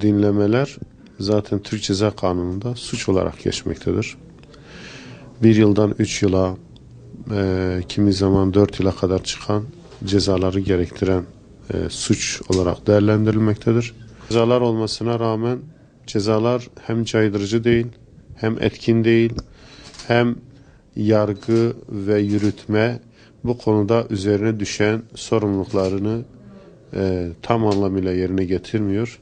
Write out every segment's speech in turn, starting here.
dinlemeler zaten Türk Ceza Kanunu'nda suç olarak geçmektedir. Bir yıldan üç yıla, e, kimi zaman dört yıla kadar çıkan cezaları gerektiren e, suç olarak değerlendirilmektedir. Cezalar olmasına rağmen cezalar hem caydırıcı değil, hem etkin değil, hem yargı ve yürütme bu konuda üzerine düşen sorumluluklarını e, tam anlamıyla yerine getirmiyor.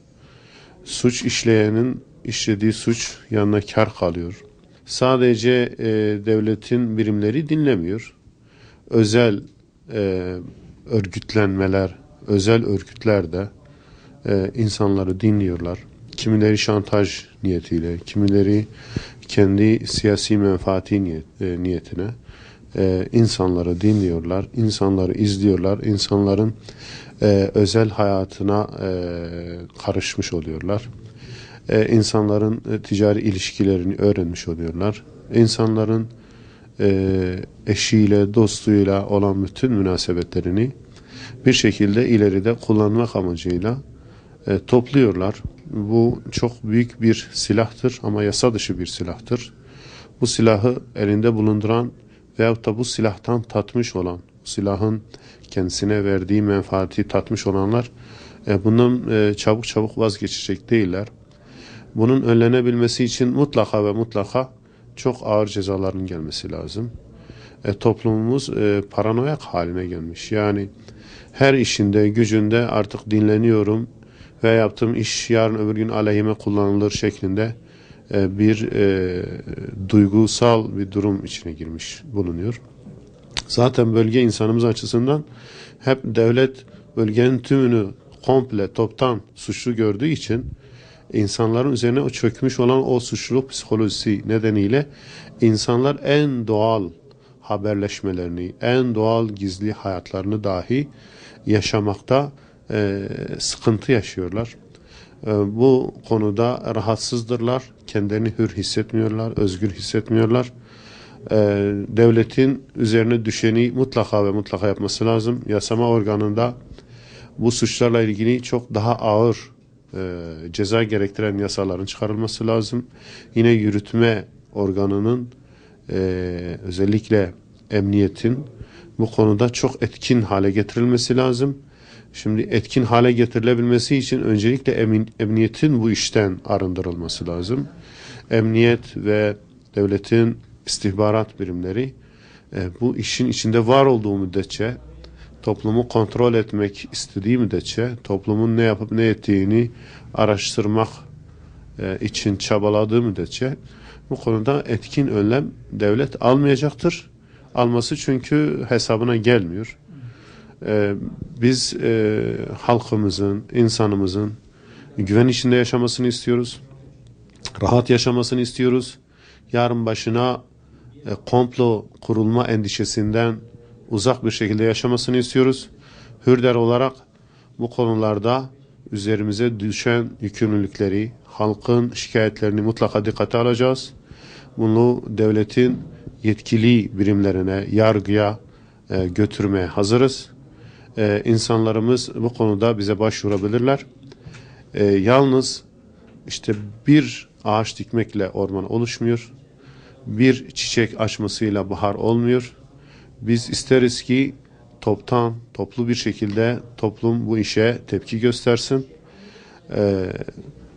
Suç işleyenin işlediği suç yanına kar kalıyor. Sadece e, devletin birimleri dinlemiyor. Özel e, örgütlenmeler, özel örgütler de e, insanları dinliyorlar. Kimileri şantaj niyetiyle, kimileri kendi siyasi menfaati niyet, e, niyetine e, insanları dinliyorlar, insanları izliyorlar, insanların e, özel hayatına e, karışmış oluyorlar. E, insanların e, ticari ilişkilerini öğrenmiş oluyorlar. İnsanların e, eşiyle, dostuyla olan bütün münasebetlerini bir şekilde ileride kullanmak amacıyla e, topluyorlar. Bu çok büyük bir silahtır ama yasa dışı bir silahtır. Bu silahı elinde bulunduran veyahut da bu silahtan tatmış olan, silahın kendisine verdiği menfaati tatmış olanlar e, bundan e, çabuk çabuk vazgeçecek değiller. Bunun önlenebilmesi için mutlaka ve mutlaka çok ağır cezaların gelmesi lazım. E, toplumumuz e, paranoyak haline gelmiş. Yani her işinde, gücünde artık dinleniyorum ve yaptığım iş yarın öbür gün aleyhime kullanılır şeklinde bir e, duygusal bir durum içine girmiş bulunuyor. Zaten bölge insanımız açısından hep devlet bölgenin tümünü komple toptan suçlu gördüğü için insanların üzerine o çökmüş olan o suçluluk psikolojisi nedeniyle insanlar en doğal haberleşmelerini, en doğal gizli hayatlarını dahi yaşamakta e, sıkıntı yaşıyorlar. E, bu konuda rahatsızdırlar, kendilerini hür hissetmiyorlar, özgür hissetmiyorlar. E, devletin üzerine düşeni mutlaka ve mutlaka yapması lazım. Yasama organında bu suçlarla ilgili çok daha ağır e, ceza gerektiren yasaların çıkarılması lazım. Yine yürütme organının e, özellikle emniyetin bu konuda çok etkin hale getirilmesi lazım. Şimdi etkin hale getirilebilmesi için öncelikle emin, emniyetin bu işten arındırılması lazım. Emniyet ve devletin istihbarat birimleri e, bu işin içinde var olduğu müddetçe toplumu kontrol etmek istediği müddetçe toplumun ne yapıp ne ettiğini araştırmak e, için çabaladığı müddetçe bu konuda etkin önlem devlet almayacaktır. Alması çünkü hesabına gelmiyor. E, biz e, halkımızın, insanımızın güven içinde yaşamasını istiyoruz. Rahat yaşamasını istiyoruz. Yarın başına e, komplo kurulma endişesinden uzak bir şekilde yaşamasını istiyoruz. Hürder olarak bu konularda üzerimize düşen yükümlülükleri, halkın şikayetlerini mutlaka dikkate alacağız. Bunu devletin yetkili birimlerine, yargıya e, götürmeye hazırız. E, insanlarımız bu konuda bize başvurabilirler. E, yalnız işte bir ağaç dikmekle orman oluşmuyor. Bir çiçek açmasıyla bahar olmuyor. Biz isteriz ki toptan, toplu bir şekilde toplum bu işe tepki göstersin. Ee,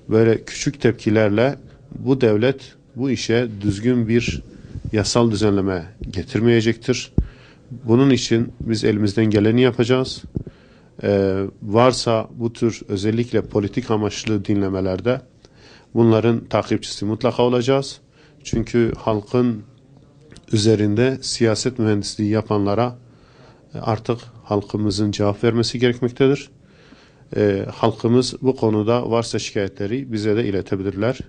böyle küçük tepkilerle bu devlet bu işe düzgün bir yasal düzenleme getirmeyecektir. Bunun için biz elimizden geleni yapacağız. Ee, varsa bu tür özellikle politik amaçlı dinlemelerde bunların takipçisi mutlaka olacağız. Çünkü halkın üzerinde siyaset mühendisliği yapanlara e, artık halkımızın cevap vermesi gerekmektedir. E, halkımız bu konuda varsa şikayetleri bize de iletebilirler.